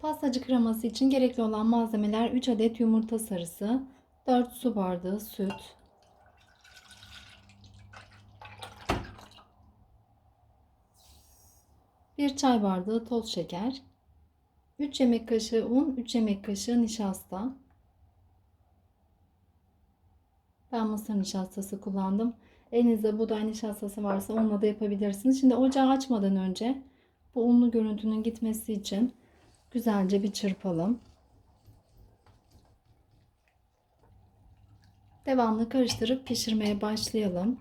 Pastacı kreması için gerekli olan malzemeler 3 adet yumurta sarısı, 4 su bardağı süt, 1 çay bardağı toz şeker, 3 yemek kaşığı un, 3 yemek kaşığı nişasta. Ben mısır nişastası kullandım. Elinizde buğday nişastası varsa onunla da yapabilirsiniz. Şimdi ocağı açmadan önce bu unlu görüntünün gitmesi için güzelce bir çırpalım. Devamlı karıştırıp pişirmeye başlayalım.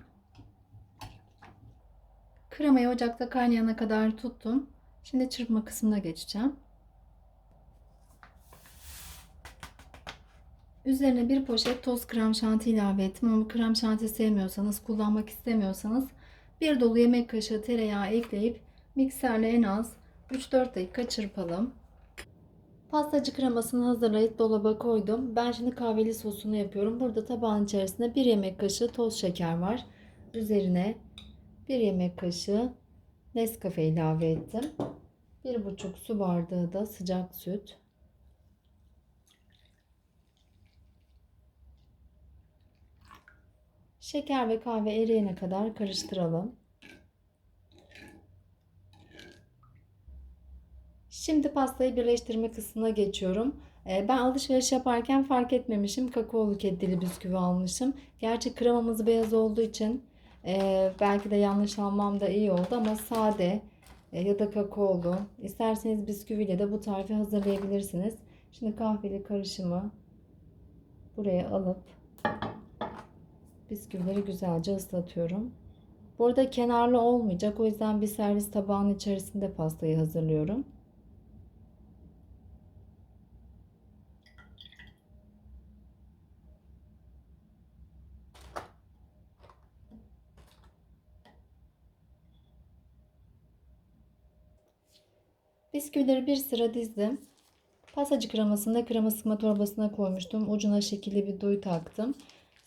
Kremayı ocakta kaynayana kadar tuttum. Şimdi çırpma kısmına geçeceğim. Üzerine bir poşet toz krem şanti ilave ettim ama krem şanti sevmiyorsanız, kullanmak istemiyorsanız bir dolu yemek kaşığı tereyağı ekleyip mikserle en az 3-4 dakika çırpalım. Pastacı kremasını hazırlayıp dolaba koydum. Ben şimdi kahveli sosunu yapıyorum. Burada tabağın içerisinde 1 yemek kaşığı toz şeker var. Üzerine 1 yemek kaşığı Nescafe ilave ettim. 1,5 su bardağı da sıcak süt. Şeker ve kahve eriyene kadar karıştıralım. Şimdi pastayı birleştirme kısmına geçiyorum. Ee, Ben alışveriş yaparken fark etmemişim. Kakaolu kedili bisküvi almışım. Gerçi kremamız beyaz olduğu için e, belki de yanlış almam da iyi oldu ama sade e, ya da kakaolu. İsterseniz bisküviyle de bu tarifi hazırlayabilirsiniz. Şimdi kahveli karışımı buraya alıp bisküvileri güzelce ıslatıyorum. Burada kenarlı olmayacak. O yüzden bir servis tabağının içerisinde pastayı hazırlıyorum. Bisküvileri bir sıra dizdim. Pastacı kremasını da krema sıkma torbasına koymuştum. Ucuna şekilli bir duy taktım.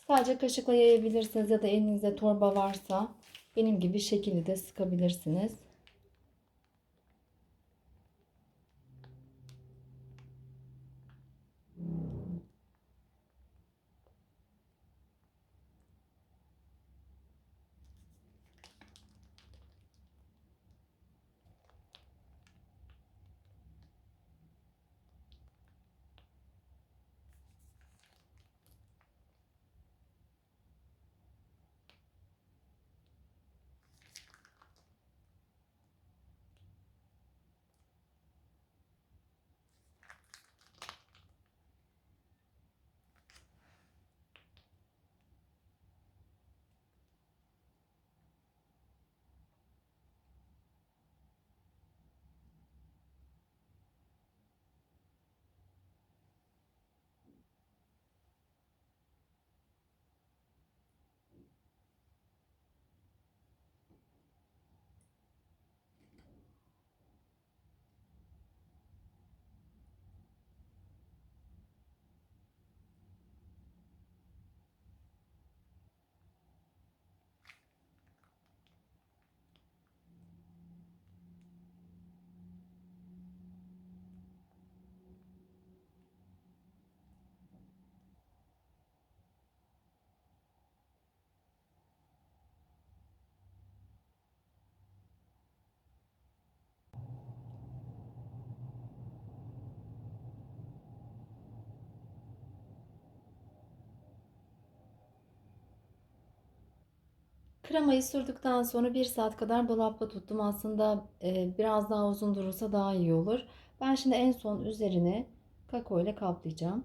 Sadece kaşıkla yayabilirsiniz ya da elinizde torba varsa benim gibi şekilli de sıkabilirsiniz. Kremayı sürdükten sonra 1 saat kadar dolapta tuttum. Aslında e, biraz daha uzun durursa daha iyi olur. Ben şimdi en son üzerine kakao ile kaplayacağım.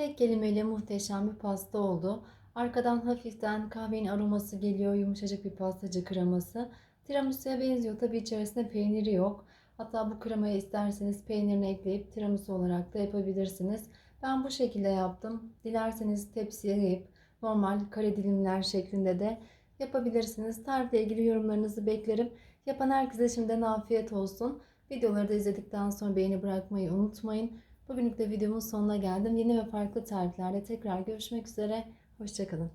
Tek kelimeyle muhteşem bir pasta oldu. Arkadan hafiften kahvenin aroması geliyor. Yumuşacık bir pastacı kreması. Tiramisu'ya benziyor. Tabii içerisinde peyniri yok. Hatta bu kremayı isterseniz peynirini ekleyip tiramisu olarak da yapabilirsiniz. Ben bu şekilde yaptım. Dilerseniz tepsiye yayıp normal kare dilimler şeklinde de yapabilirsiniz. Tarifle ilgili yorumlarınızı beklerim. Yapan herkese şimdiden afiyet olsun. Videoları da izledikten sonra beğeni bırakmayı unutmayın. Bugünlük de videomun sonuna geldim. Yeni ve farklı tariflerde tekrar görüşmek üzere. Hoşçakalın.